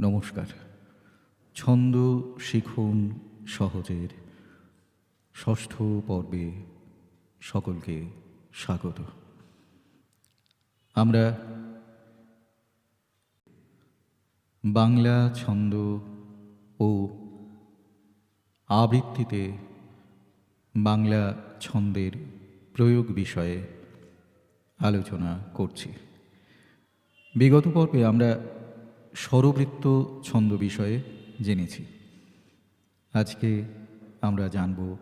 নমস্কার। ছন্দ শিখুন সহজের। ষষ্ঠ পর্বে সকলকে স্বাগত। আমরা বাংলা ছন্দ ও আবৃত্তিতে বাংলা ছন্দের প্রয়োগ বিষয়ে আলোচনা করছি। বিগত পর্বে আমরা স্বরবৃত্ত ছন্দ বিষয়ে জেনেছি। আজকে আমরা জানব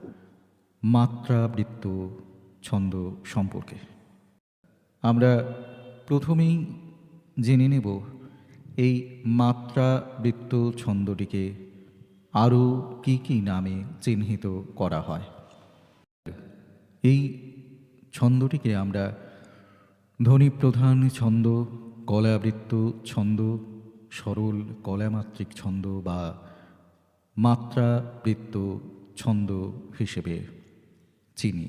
মাত্রাবৃত্ত ছন্দ সম্পর্কে। আমরা প্রথমেই জেনে নেব এই মাত্রাবৃত্ত ছন্দটিকে আরও কি কি নামে চিহ্নিত করা হয়। এই ছন্দটিকে আমরা ধ্বনিপ্রধান ছন্দ কলাবৃত্ত ছন্দ সরল, কলামাত্রিক ছন্দ বা মাত্রাবৃত্ত ছন্দ হিসেবে চিনি।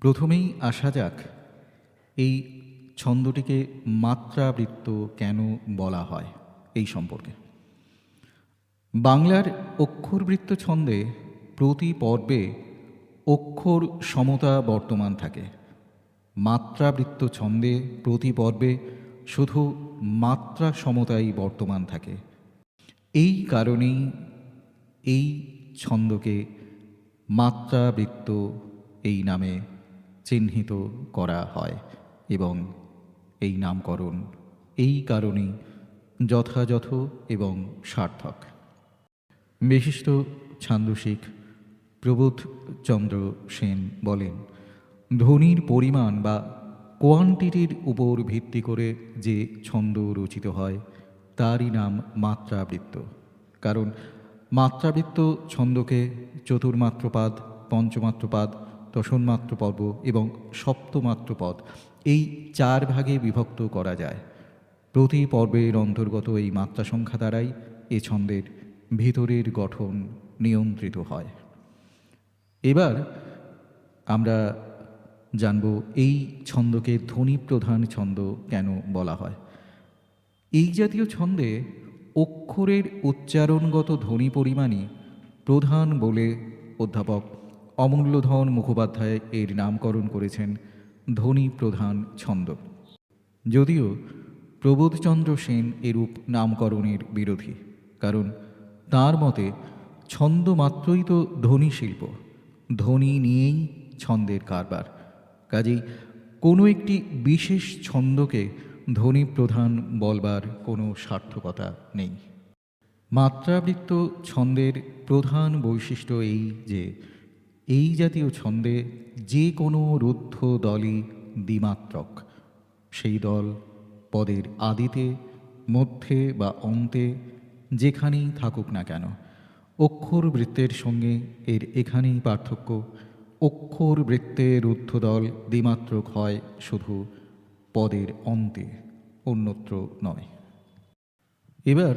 প্রথমেই আসা যাক এই ছন্দটিকে মাত্রাবৃত্ত কেন বলা হয় এই সম্পর্কে। বাংলার অক্ষরবৃত্ত ছন্দে প্রতি পর্বে অক্ষর সমতা বর্তমান থাকে। মাত্রাবৃত্ত ছন্দে প্রতি পর্বে শুধু মাত্রা সমতাই বর্তমান থাকে। এই কারণেই এই ছন্দকে মাত্রাবৃত্ত এই নামে চিহ্নিত করা হয় এবং এই নামকরণ এই কারণেই যথাযথ এবং সার্থক। বিশিষ্ট ছান্দসিক প্রবোধচন্দ্র সেন বলেন ধ্বনির পরিমাণ বা কোয়ান্টিটির উপর ভিত্তি করে যে ছন্দ রচিত হয়, তারই নাম মাত্রাবৃত্ত। কারণ মাত্রাবৃত্ত ছন্দকে চতুর্মাত্রপাদ, পঞ্চমাত্রপাদ, দশমমাত্রপর্ব এবং সপ্তমাত্র পদ এই চার ভাগে বিভক্ত করা যায়। প্রতি পর্বের অন্তর্গত এই মাত্রা সংখ্যা দ্বারাই এ ছন্দের ভিতরের গঠন নিয়ন্ত্রিত হয়। এবার আমরা জানব এই ছন্দকে ধ্বনি প্রধান ছন্দ কেন বলা হয়। এই জাতীয় ছন্দে অক্ষরের উচ্চারণগত ধ্বনি পরিমাণই প্রধান বলে অধ্যাপক অমূল্যধন মুখোপাধ্যায় এর নামকরণ করেছেন ধ্বনি প্রধান ছন্দ। যদিও প্রবোধচন্দ্র সেন এরূপ নামকরণের বিরোধী, কারণ তার মতে ছন্দ মাত্রই তো ধ্বনি শিল্প, ধ্বনি নিয়েই ছন্দের কারবার। কাজেই কোনো একটি বিশেষ ছন্দকে ধ্বনি প্রধান বলবার কোনো সার্থকতা নেই। মাত্রাবৃত্ত ছন্দের প্রধান বৈশিষ্ট্য এই যে, এই জাতীয় ছন্দে যে কোনো রুদ্ধ দলই দ্বিমাত্রক। সেই দল পদের আদিতে, মধ্যে বা অন্তে যেখানেই থাকুক না কেন, অক্ষর বৃত্তের সঙ্গে এর এখানেই পার্থক্য অক্ষর বৃত্তের ঊর্ধ্বদল দ্বিমাত্রক হয় শুধু পদের অন্তে, অন্যত্র নয়। এবার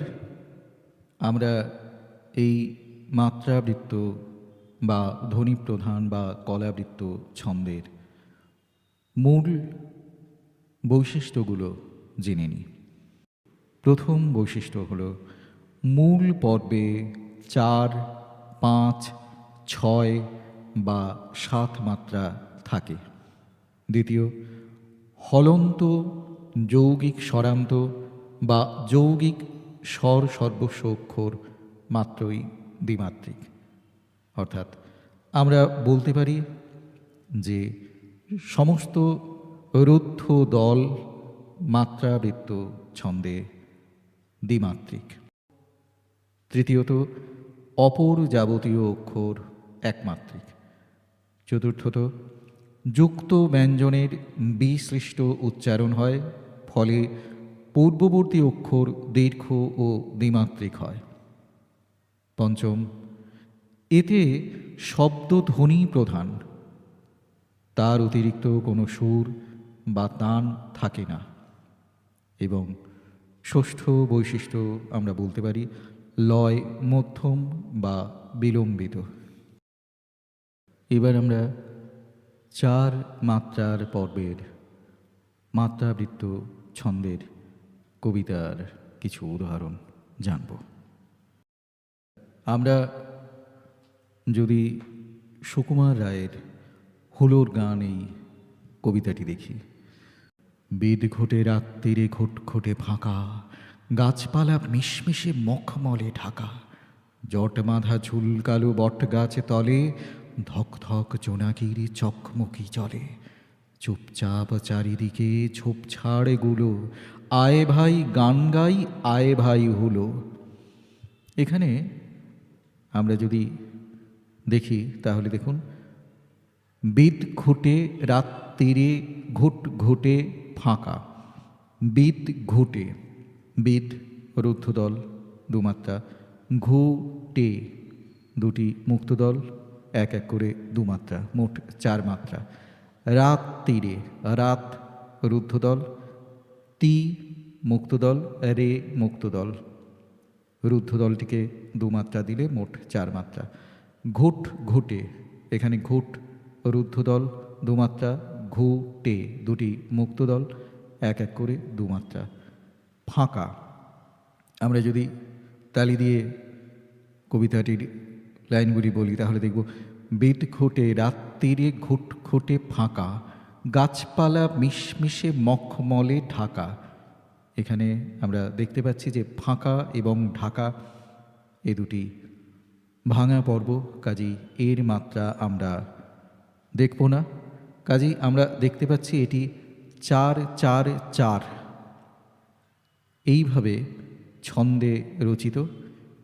আমরা এই মাত্রাবৃত্ত বা ধ্বনিপ্রধান বা কলাবৃত্ত ছন্দের মূল বৈশিষ্ট্যগুলো জেনে নিই। প্রথম বৈশিষ্ট্য হলো মূল পর্বে চার, পাঁচ, ছয় বা সাত মাত্রা থাকে। দ্বিতীয়, হলন্ত যৌগিক স্বরান্ত বা যৌগিক স্বর সর্বস্ব অক্ষর মাত্রই দ্বিমাত্রিক। অর্থাৎ আমরা বলতে পারি যে সমস্ত রুদ্ধ দল মাত্রাবৃত্ত ছন্দে দ্বিমাত্রিক। তৃতীয়ত, অপর যাবতীয় অক্ষর একমাত্রিক। চতুর্থত, যুক্ত ব্যঞ্জনের বিসৃষ্ট উচ্চারণ হয়, ফলে পূর্ববর্তী অক্ষর দীর্ঘ ও দ্বিমাত্রিক হয়। পঞ্চম, এতে শব্দ ধ্বনি প্রধান। তার অতিরিক্ত কোনো সুর বা তান থাকে না। এবং ষষ্ঠ বৈশিষ্ট্য আমরা বলতে পারি, লয়, মধ্যম বা বিলম্বিত। এবার আমরা চার মাত্রার পর্বের মাত্রাবৃত্ত ছন্দের কবিতার কিছু উদাহরণ জানব। আমরা যদি সুকুমার রায়ের হুলোর গান এই কবিতাটি দেখি। বেদ ঘটে রাত্রিরে ঘট ঘটে ফাঁকা, গাছপালা মিশমিশে মখমলে ঢাকা। জট মাধা ঝুলকালো বট গাছ তলে ধক ধক জোনাকিরি চকমকি চলে। চুপচাপ চারিদিকে ঝোপঝাড়গুলো আয় ভাই গান গাই, আয়ে ভাই হলো। এখানে আমরা যদি দেখি, তাহলে দেখুন বিদ ঘুটে রাত্রিরে ঘুট ঘুটে, ফাঁকা। বিদ ঘুটে বিদ রুদ্ধদল দুমাত্রা। ঘুটে, দুটি মুক্তদল। এক এক করে দুমাত্রা মোট চার মাত্রা। রাত তীরে রাত রুদ্ধদল, তি মুক্তদল, রে মুক্তদল। রুদ্ধদলটিকে দুমাত্রা দিলে মোট চার মাত্রা। ঘুট ঘুটে, এখানে ঘুট, রুদ্ধদল দুমাত্রা ঘুটে, দুটি মুক্তদল, এক এক করে দুমাত্রা ফাঁকা। আমরা যদি তালি দিয়ে কবিতাটির লাইনগুলি বলি, তাহলে দেখব বেদ ঘটে রাত্রিরে ঘুট ঘুটে ফাঁকা, গাছপালা মিশমিশে মখমলে ঢাকা। এখানে আমরা দেখতে পাচ্ছি যে ফাঁকা এবং ঢাকা এ দুটি ভাঙা পর্ব, কাজী এর মাত্রা আমরা দেখব না। কাজেই আমরা দেখতে পাচ্ছি এটি চার চার চার। এইভাবে ছন্দে রচিত।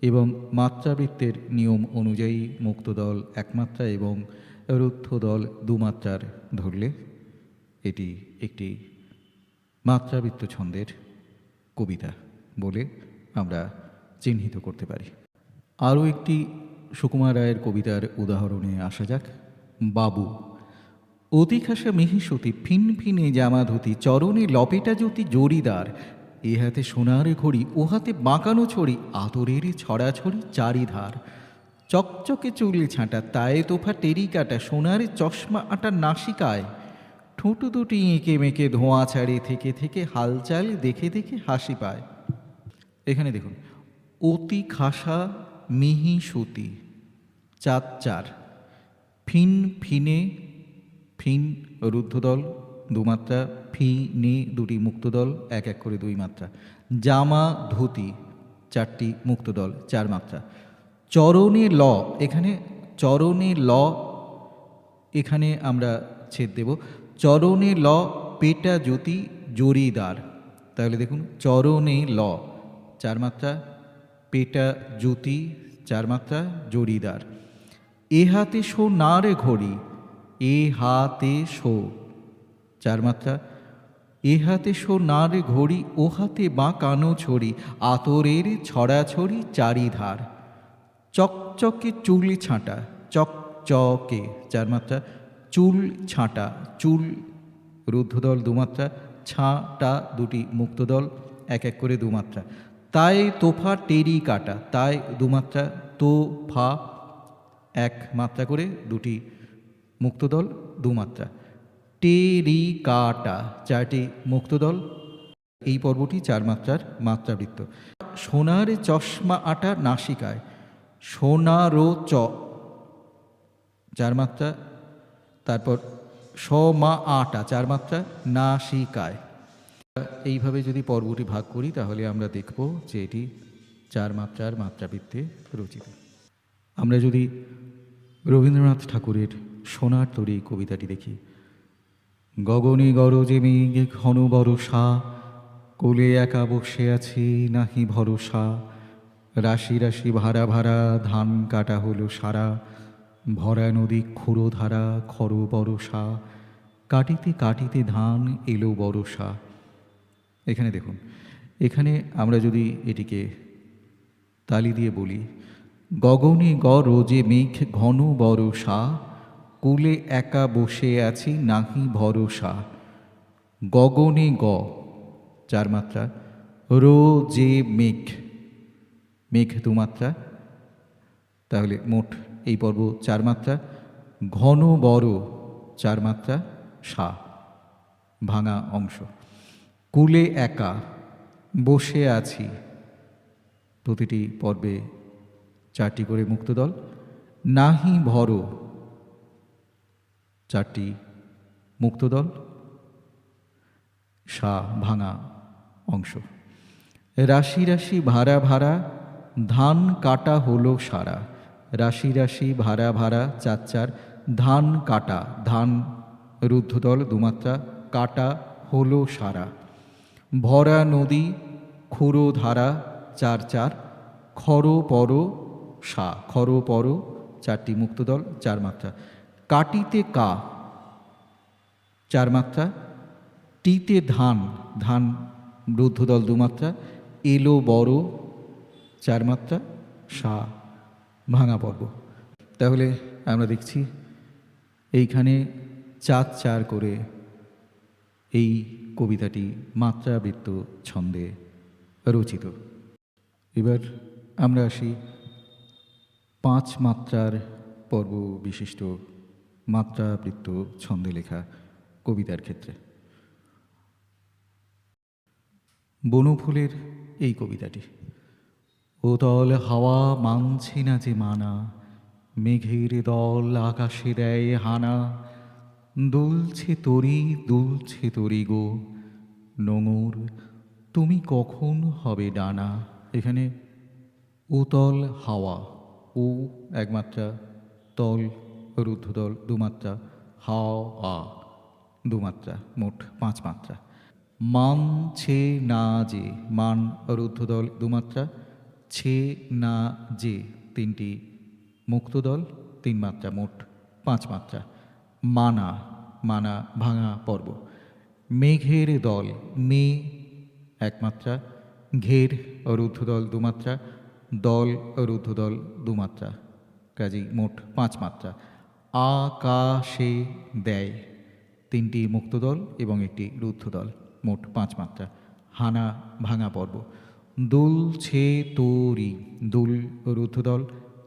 এবং মাত্রাবৃত্তের নিয়ম অনুযায়ী মুক্তদল একমাত্রা এবং রুদ্ধদল দুমাত্রার ধরলে এটি একটি মাত্রাবৃত্ত ছন্দের কবিতা বলে আমরা চিহ্নিত করতে পারি। আরও একটি সুকুমার রায়ের কবিতার উদাহরণে আসা যাক। বাবু অতিখাসা মিহিসতি ফিন ফিনে জামা ধুতি চরণে লপেটা জ্যোতি জরিদার এ হাতে সোনার ঘড়ি, ও হাতে বাঁকানো ছড়ি, আদরের ছড়াছড়ি চারিধার। চকচকে চুল ছাঁটা, তায়ে তোফা টেরি কাটা, সোনার চশমা আটা নাসিকায়। ঠোঁটো দুটি এঁকে মেঁকে ধোঁয়া ছাড়ে, থেকে থেকে হালচাল দেখে দেখে হাসি পায়। এখানে দেখুন, অতি খাসা মিহি সুতি চার চার। ফিন ফিনে, ফিন রুদ্ধদল দুমাত্রা, ফি, নে দুটি মুক্তদল, এক এক করে দুই মাত্রা। জামা, ধুতি, চারটি মুক্তদল, চার মাত্রা। চরণে ল, এখানে চরণে ল, এখানে আমরা ছেদ দেব। চরণে ল, পেটা জ্যোতি, জরিদার। তাহলে দেখুন, চরণে ল, চার মাত্রা, পেটা জ্যোতি, চার মাত্রা, জরিদার। এ হাতে শো না রে ঘড়ি, এ হাতে শো। চার মাত্রা এ হাতে শো না রে ঘড়ি ও হাতে বা কানো ছড়ি, আতরের ছড়াছড়ি চারিধার। চকচকে চুল ছাঁটা, চকচকে চার মাত্রা, চুল ছাঁটা, চুল রুদ্ধদল দুমাত্রা, ছাঁটা দুটি মুক্তদল, এক এক করে দুমাত্রা। তাই তোফা টেরি কাটা, তাই দুমাত্রা তোফা, এক মাত্রা করে দুটি মুক্তদল, দুমাত্রা। টেরি কাটা চারটি মুক্তদল। এই পর্বটি চার মাত্রার মাত্রাবৃত্ত। সোনার চশমা আটা নাসিকায়। সোনারো চ। চার মাত্রা। তারপর সমা আটা, চার মাত্রা, নাসিকায়। এইভাবে যদি পর্বটি ভাগ করি, তাহলে আমরা দেখব যে এটি চার মাত্রার মাত্রাবৃত্তে রচিত। আমরা যদি রবীন্দ্রনাথ ঠাকুরের সোনার তরী কবিতাটি দেখি গগনে গরজে মেঘে, ঘন বরষা, কোলে একা বসে আছি, নাহি ভরসা। রাশি রাশি ভাড়া ভাড়া, ধান কাটা হলো সারা। ভরা নদী খুঁড়ো ধারা খর বরষা। কাটিতে কাটিতে ধান এলো বরষা। এখানে দেখুন, এখানে আমরা যদি এটিকে তালি দিয়ে বলি, গগনে গ রোজে মেঘ, ঘন বরষা কুলে একা বসে আছি, নাহি ভরসা। গগনে গ, চার মাত্রা। রোজে মেঘ মেঘ দুমাত্রা তাহলে মোট এই পর্ব চার মাত্রা। ঘন বড় চার মাত্রা, সা, ভাঙা অংশ। কুলে একা বসে আছি। প্রতিটি পর্বে চারটি করে মুক্তদল নাহি ভর চারটি মুক্তদল, সা ভাঙা অংশ। রাশি রাশি ভাড়া ভাড়া, ধান কাটা হলো সারা। রাশি রাশি ভাড়া ভাড়া, চার চার, ধান কাটা, ধান রুদ্ধদল দুমাত্রা, কাটা হলো সারা। ভরা নদী খুঁড়ো ধারা, চার চার, খর পর সা, খর পর, চারটি মুক্তদল, চার মাত্রা। কাটিতে কা। চার মাত্রা। টিতে ধান। ধান রুদ্ধদল দুমাত্রা এলো বড়। চার মাত্রা। সা। ভাঙা পর্ব। তাহলে আমরা দেখছি এইখানে চার চার করে এই কবিতাটি মাত্রাবৃত্ত ছন্দে রচিত। এবার আমরা আসি পাঁচ মাত্রার পর্ব বিশিষ্ট মাত্রাবৃত্ত ছন্দে লেখা কবিতার ক্ষেত্রে। বনফুলের এই কবিতাটি ওতল হাওয়া মানছে না যে মানা, মেঘের দল আকাশে দেয় হানা, দুলছে তরি দুলছে তরি গো, নোঙর, তুমি কখন হবে ডানা? এখানে উতল হাওয়া, ও একমাত্রা তল রুদ্ধদল, দুমাত্রা, হাও, আ, দুমাত্রা, মোট পাঁচ মাত্রা। মান ছে না যে, মান রুদ্ধদল, দুমাত্রা, ছে না যে, তিনটি মুক্তদল, তিন মাত্রা, মোট পাঁচ মাত্রা। মানা মানা, ভাঙা পর্ব। মেঘের দল, মে একমাত্রা ঘের, রুদ্ধদল, দুমাত্রা। দল, রুদ্ধদল, দুমাত্রা। কাজেই মোট পাঁচ মাত্রা। আকাশে দেয়। তিনটি মুক্তদল এবং একটি রুদ্ধদল। মোট পাঁচ মাত্রা। হানা ভাঙা পর্ব। দুল ছে তোরি দুল রুদ্ধদল।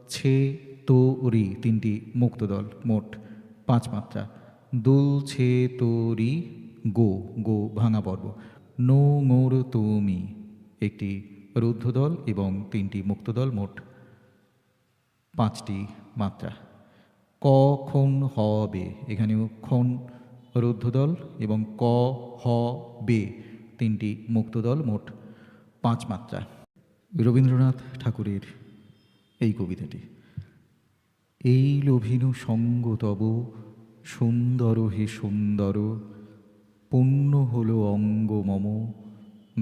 ছে তোরি তিনটি মুক্তদল। মোট পাঁচ মাত্রা। দুল ছে তোরি গো। গো ভাঙা পর্ব। নো মোর তুমি। একটি রুদ্ধদল এবং তিনটি মুক্তদল। মোট পাঁচটি মাত্রা। কখন হবে এখানেও খন রুদ্ধদল এবং ক হ বে, তিনটি মুক্তদল মোট পাঁচ মাত্রা। রবীন্দ্রনাথ ঠাকুরের এই কবিতাটি, এই লোভিনু সঙ্গ তব, সুন্দর হে সুন্দর, পুণ্য হলো অঙ্গ মম,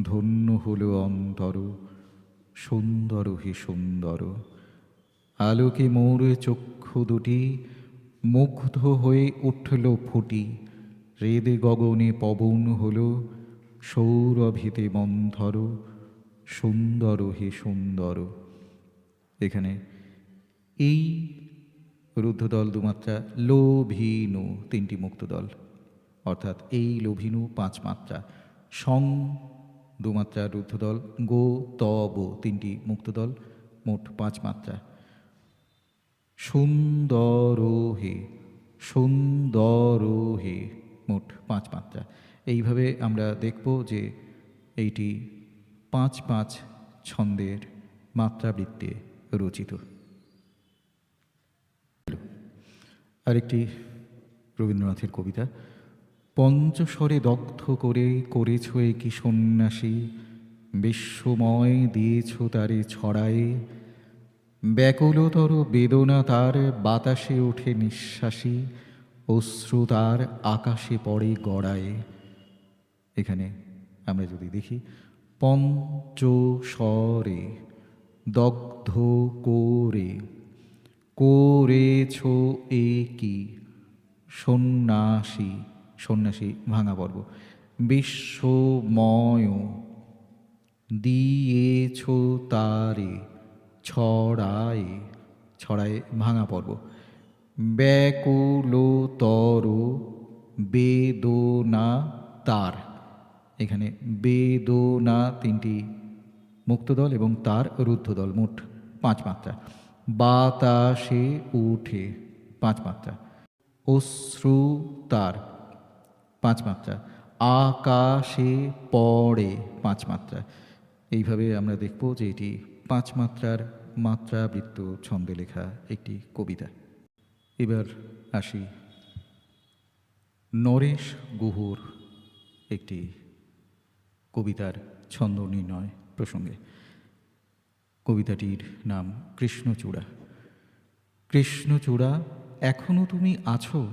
ধন্য হলো অন্তর, সুন্দর হে সুন্দর। আলোকে মোর চক্ষু দুটি, মুগ্ধ হয়ে উঠল ফুটি। হৃদে গগনে পবন হল, সৌরভিতে মন্থর সুন্দর হে সুন্দর। এখানে এই রুদ্ধদল দুমাত্রা লোভিনু, তিনটি মুক্তদল। অর্থাৎ এই লোভিনু পাঁচ মাত্রা। সং দুমাত্রা রুদ্ধদল, গো তব তিনটি মুক্তদল, মোট পাঁচ মাত্রা। সুন্দর হে সুন্দর হে মোট পাঁচ মাত্রা এইভাবে আমরা দেখব যে এইটি পাঁচ পাঁচ ছন্দের মাত্রাবৃত্তে রচিত। আরেকটি রবীন্দ্রনাথের কবিতা, পঞ্চস্বরে দগ্ধ করে করেছ কি সন্ন্যাসী, বিশ্বময় দিয়েছ তারে ছড়ায়ে ব্যাকুলতর বেদনা তার বাতাসে ওঠে নিঃশ্বাসী, অশ্রু তার আকাশে পড়ে গড়ায়। এখানে আমরা যদি দেখি, পঞ্চস্বরে দগ্ধ করে, করেছ এ কি সন্ন্যাসী সন্ন্যাসী ভাঙা পর্ব, বিশ্বময় দিয়েছ তারে ছড়ায় ছড়ায় ভাঙা পর্ব। ব্যাকুলতর বেদনা তার। এখানে বেদনা তিনটি মুক্তদল এবং তার রুদ্ধদল, মোট পাঁচ মাত্রা। বাতাসে উঠে, পাঁচ মাত্রা। অশ্রু তার, পাঁচ মাত্রা। আকাশে পড়ে, পাঁচ মাত্রা। এইভাবে আমরা দেখব যে এটি পাঁচ মাত্রার মাত্রাবৃত্ত ছন্দে লেখা একটি কবিতা। এবার আসি নরেশ গুহুর একটি কবিতার ছন্দ নির্ণয় প্রসঙ্গে। কবিতাটির নাম কৃষ্ণচূড়া। কৃষ্ণচূড়া, এখনও তুমি আছো?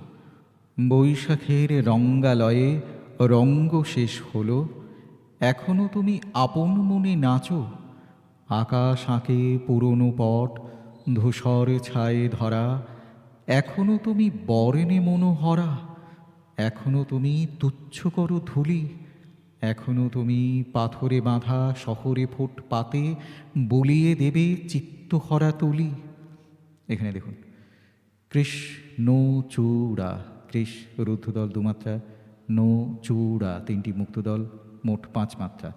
বৈশাখের রঙ্গালয়ে রঙ্গ শেষ হলো। এখনও তুমি আপন মনে নাচো? আকাশ আঁকে পুরনো পট, ধূসর ছায়ে ধরা। এখনও তুমি বরেনে মনোহরা, এখনও তুমি তুচ্ছ করো ধুলি, এখনও তুমি পাথরে বাঁধা শহরে ফুট পাতে বলিয়ে দেবে চিত্তহরা তুলি। এখানে দেখুন, কৃষ্ণ চূড়া কৃষ রুদ্ধদল দুমাত্রা, নো চূড়া তিনটি মুক্তদল মোট পাঁচ মাত্রা।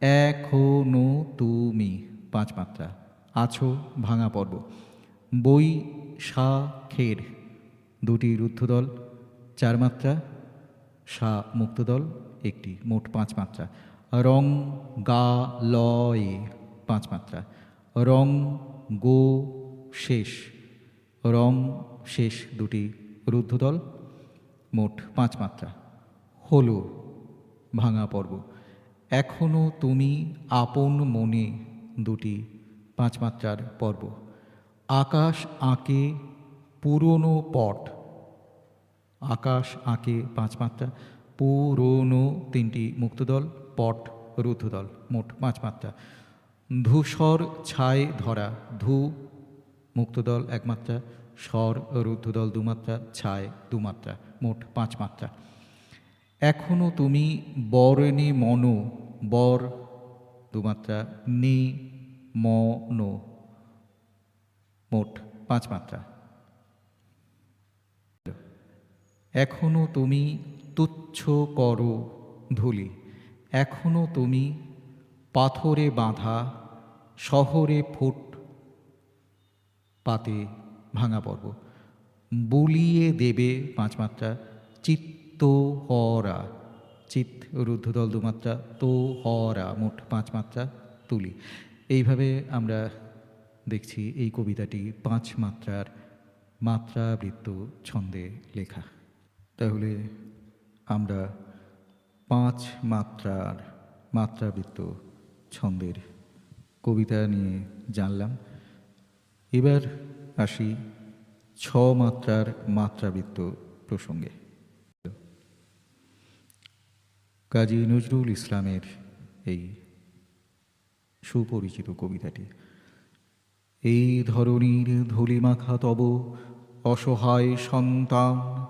এখনও তুমি, পাঁচ মাত্রা, আছো ভাঙা পর্ব। বই সা খের দুটি রুদ্ধদল, চার মাত্রা, সা মুক্তদল, একটি, মোট পাঁচ মাত্রা। রং গা লয়ে পাঁচ মাত্রা। রং গো শেষ রং শেষ দুটি রুদ্ধদল, মোট পাঁচ মাত্রা। হলো ভাঙা পর্ব। এখনও তুমি আপন মনে দুটি পাঁচ মাত্রার পর্ব। আকাশ আঁকে পুরনো পট। আকাশ আঁকে পাঁচ মাত্রা পুরনো তিনটি মুক্তদল, পট, রুদ্ধদল, মোট পাঁচ মাত্রা ধূসর ছায় ধরা, ধু, মুক্তদল এক মাত্রা স্বর, রুদ্ধদল দুমাত্রা ছায় দুমাত্রা, মোট পাঁচ মাত্রা এখনও তুমি বরণে মন, বর দুমাত্রা নি মন। মোট পাঁচ মাত্রা। এখনও তুমি তুচ্ছ করো ধুলি, এখনও তুমি পাথরে বাঁধা, শহরে ফুট পাতে ভাঙা পর্ব। বুলিয়ে দেবে পাঁচ মাত্রা চিত্ত হরা। চিত রুদ্ধদল দুমাত্রা তো হরা, মোট পাঁচ মাত্রা তুলি। এইভাবে আমরা দেখছি এই কবিতাটি পাঁচ মাত্রার মাত্রাবৃত্ত ছন্দে লেখা। তাহলে আমরা পাঁচ মাত্রার মাত্রাবৃত্ত ছন্দের কবিতা নিয়ে জানলাম। এবার আসি ছ মাত্রার মাত্রাবৃত্ত প্রসঙ্গে। কাজী নজরুল ইসলামের এই সুপরিচিত কবিতাটি। এই ধরনীর ধুলিমাখা তব অসহায় সন্তান,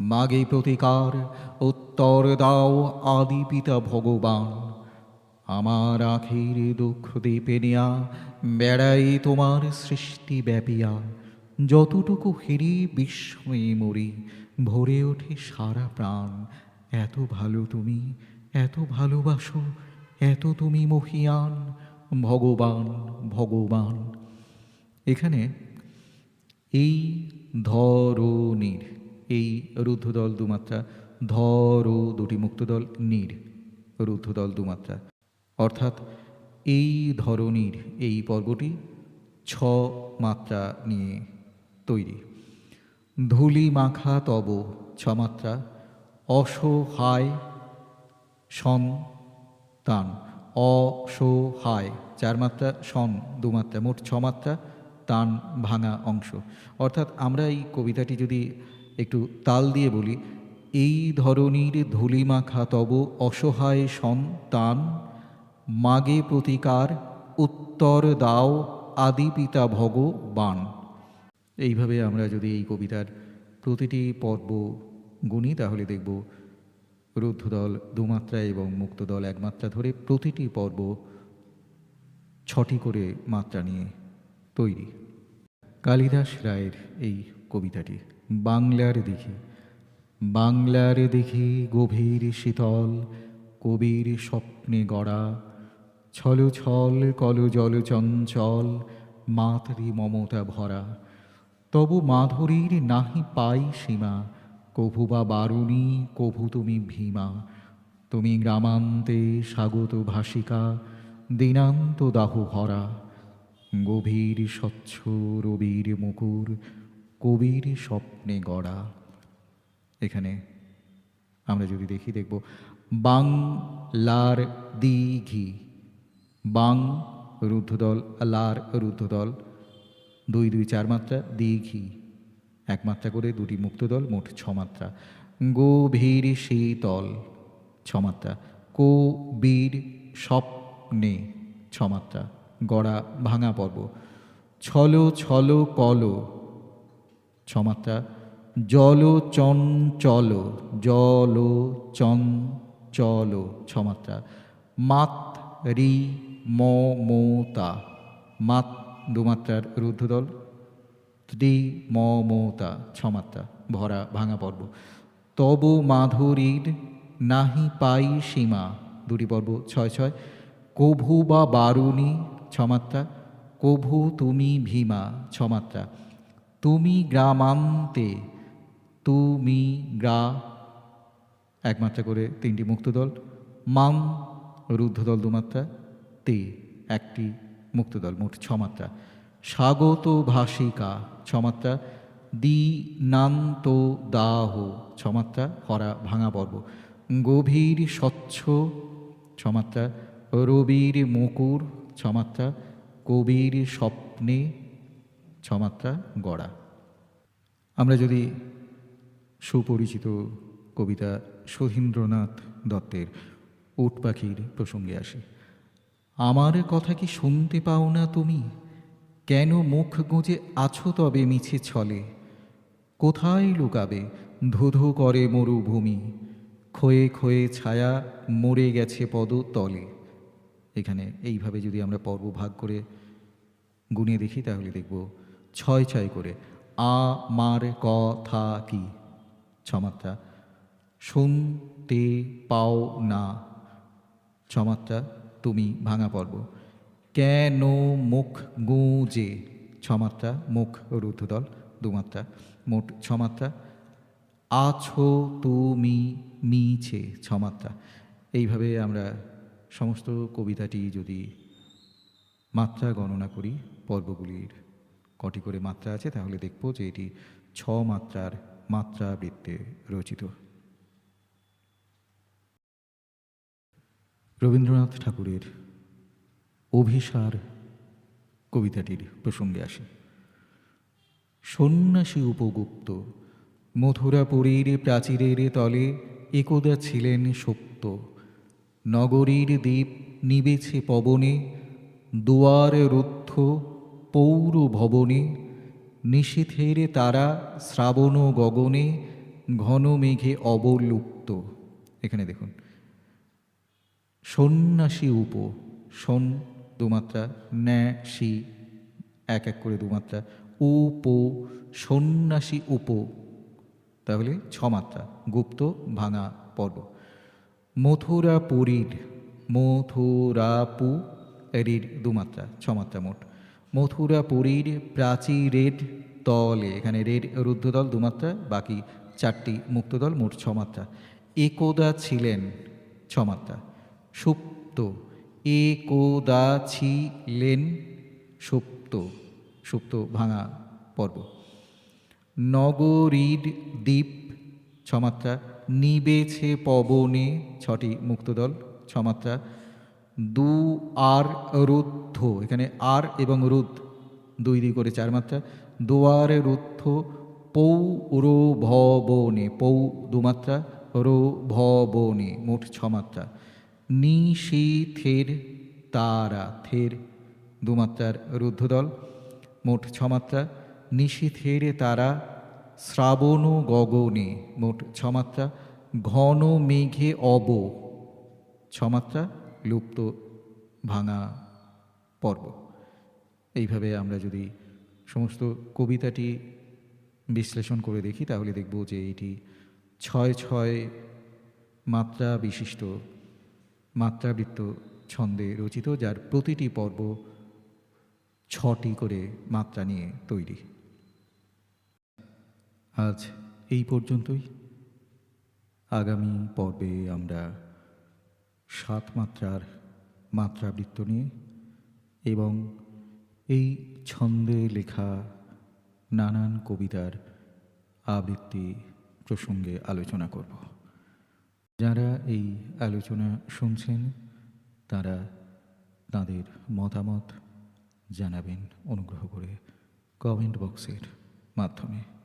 মাগে প্রতিকার, উত্তর দাও আদি পিতা ভগবান। আমার আখের দুঃখ দ্বীপে নেয়া বেড়াই তোমার সৃষ্টি ব্যাপিয়া। যতটুকু হেরি বিস্ময়ে মরি, ভরে ওঠে সারা প্রাণ। এত ভালো তুমি, এত ভালোবাসো, এত তুমি মহিয়ান, ভগবান ভগবান। এখানে এই ধরনীর এই রুদ্ধদল দুমাত্রা, ধর দুটি মুক্তদল নীর, রুদ্ধদল দুমাত্রা। অর্থাৎ এই ধরনীর এই পর্বটি ছ মাত্রা নিয়ে তৈরি। ধুলি মাখা তব ছমাত্রা অসহায় সন্তান। অসহায়, চার মাত্রা সন দুমাত্রা মোট ছমাত্রা তান ভাঙা অংশ। অর্থাৎ আমরা এই কবিতাটি যদি একটু তাল দিয়ে বলি, এই ধরনীর ধুলিমাখা তব অসহায় সন্তান, মাগে প্রতিকার, উত্তর দাও আদি পিতা ভগবান। এইভাবে আমরা যদি এই কবিতার প্রতিটি পর্ব গুনি তাহলে দেখব রুদ্ধদল দুমাত্রা এবং মুক্তদল এক মাত্রা ধরে প্রতিটি পর্ব ছটি করে মাত্রা নিয়ে তৈরি। কালিদাস রায়ের এই কবিতাটি, বাংলার দেখি বাংলার দেখি গভীর শীতল, কবির স্বপ্নে গড়া, ছল ছল কল জল চঞ্চল, মাতৃ মমতা ভরা, তবু মাধুরীর নাহি পাই সীমা কভু বা বারুণী, কভু তুমি ভীমা। তুমি গ্রামান্তে স্বাগত ভাসিকা, দিনান্ত দাহ ভরা। গভীর স্বচ্ছ রবির মুকুর, কবির স্বপ্নে গড়া। এখানে আমরা যদি দেখি, দেখব বাং লার দিঘি, বাং রুদ্ধদল, লার রুদ্ধদল, দুই দুই চার মাত্রা দিঘি। এক মাত্রা করে দুটি মুক্তদল মোট ছ মাত্রা। গভীর শীতল, ছ মাত্রা। কবির স্বপ্নে, ছ মাত্রা। গড়া ভাঙা পর্ব। ছল ছল, কল ছমাত্রা জল, চঞ্চল জল, চঞ্চল ছমাত্রা মাত, রি, ম মোতা মাত দুমাত্রার রুদ্ধদল। ত্রি ম মোতা ছমাত্রা, ভরা ভাঙা পর্ব। তব মাধুরীর নাহি পাই সীমা, দুটি পর্ব, ছয় ছয়। কভু বা বারুণী, ছমাত্রা। কভু তুমি ভীমা, ছমাত্রা। তুমি গ্রামান্তে, তুমি গ্রা, একমাত্রা করে তিনটি মুক্তদল। মাম রুদ্ধদল দুমাত্রা। তে, একটি মুক্তদল, মোট ছমাত্রা। স্বাগত ভাষিকা ছমাত্রা দিনান্ত দাহ ছমাত্রা হরা ভাঙা পর্ব। গভীর স্বচ্ছ ছমাত্রা, রবির মুকুর ছমাত্রা, কবির স্বপ্নে ছমাত্রা গড়া। আমরা যদি সুপরিচিত কবিতা সধীন্দ্রনাথ দত্তের উট পাখির প্রসঙ্গে আসি। আমার কথা কি শুনতে পাও না তুমি? কেন মুখ গুঁজে আছো তবে মিছে ছলে? কোথায় লুকাবে? ধুধু করে মরুভূমি। ক্ষয়ে ক্ষয়ে ছায়া মরে গেছে পদ তলে এখানে এইভাবে যদি আমরা পর্ব ভাগ করে গুনে দেখি, তাহলে দেখব ছয় ছয় করে। আ, মার, ক, থা, কি। ছমাত্রা। শুন, তে, পাও, না। ছমাত্রা, তুমি, ভাঙা পর্ব। কেন মুখ গুঁজে ছমাত্রা, মুখ রুদ্ধদল, দুমাত্রা, মোট ছমাত্রা। আছো তুমি মিছে, ছমাত্রা। এইভাবে আমরা সমস্ত কবিতাটি যদি মাত্রা গণনা করি, পর্বগুলির কটি করে মাত্রা আছে, তাহলে দেখব যে এটি ছ মাত্রার মাত্রা বৃত্তে রচিত। রবীন্দ্রনাথ ঠাকুরের অভিসার কবিতাটির প্রসঙ্গে আসে। সন্ন্যাসী উপগুপ্ত, মথুরাপুরীর প্রাচীরের তলে একদা ছিলেন সত্য নগরীর দ্বীপ নিবেছে পবনে, দুয়ার রুদ্ধ পৌর ভবনে নিশীথের তারা শ্রাবণ গগনে, ঘন মেঘে অবলুপ্ত। এখানে দেখুন। সন্ন্যাসী উপ, সন দুমাত্রা ন্যাসী এক এক করে দুমাত্রা। উপ, সন্ন্যাসী উপ, তাহলে ছমাত্রা, গুপ্ত, ভাঙা, পর্ব। মথুরা পুরীর মথুরাপু, এরির দুমাত্রা, ছমাত্রা মোট। মথুরা পুরীর প্রাচীরের তলে, এখানে রেড রুদ্ধদল দুমাত্রা, বাকি চারটি মুক্তদল মোট ছমাত্রা। একদা ছিলেন ছমাত্রা। সুপ্ত একদা ছিলেন সুপ্ত সুপ্ত ভাঙা পর্ব। নগরীর দ্বীপ ছমাত্রা, নিবেছে পবনে ছটি মুক্তদল ছমাত্রা, দু আর রুদ্ধ, এখানে আর এবং রুদ্ধ, দুই দুই করে চার মাত্রা দুয়ারে রুদ্ধ পৌর ভবনে পৌ দুমাত্রা রো ভবনে মোট ছমাত্রা। নিশীথের তারা থের। দুমাত্রার রুদ্ধদল, মোট ছমাত্রা নিশীথের তারা, শ্রাবণ গগনে, মোট ছমাত্রা ঘন মেঘে অব ছমাত্রা লুপ্ত ভাঙা পর্ব। এইভাবে আমরা যদি সমস্ত কবিতাটি বিশ্লেষণ করে দেখি, তাহলে দেখব যে এটি ছয় ছয় মাত্রা বিশিষ্ট মাত্রাবৃত্ত ছন্দে রচিত, যার প্রতিটি পর্ব ছটি করে মাত্রা নিয়ে তৈরি। আজ এই পর্যন্তই। আগামী পর্বে আমরা সাত মাত্রার মাত্রাবৃত্ত নিয়ে এবং এই ছন্দে লেখা নানান কবিতার আবৃত্তি প্রসঙ্গে আলোচনা করব। যারা এই আলোচনা শুনছেন তারা তাদের মতামত জানাবেন অনুগ্রহ করে কমেন্ট বক্সের মাধ্যমে।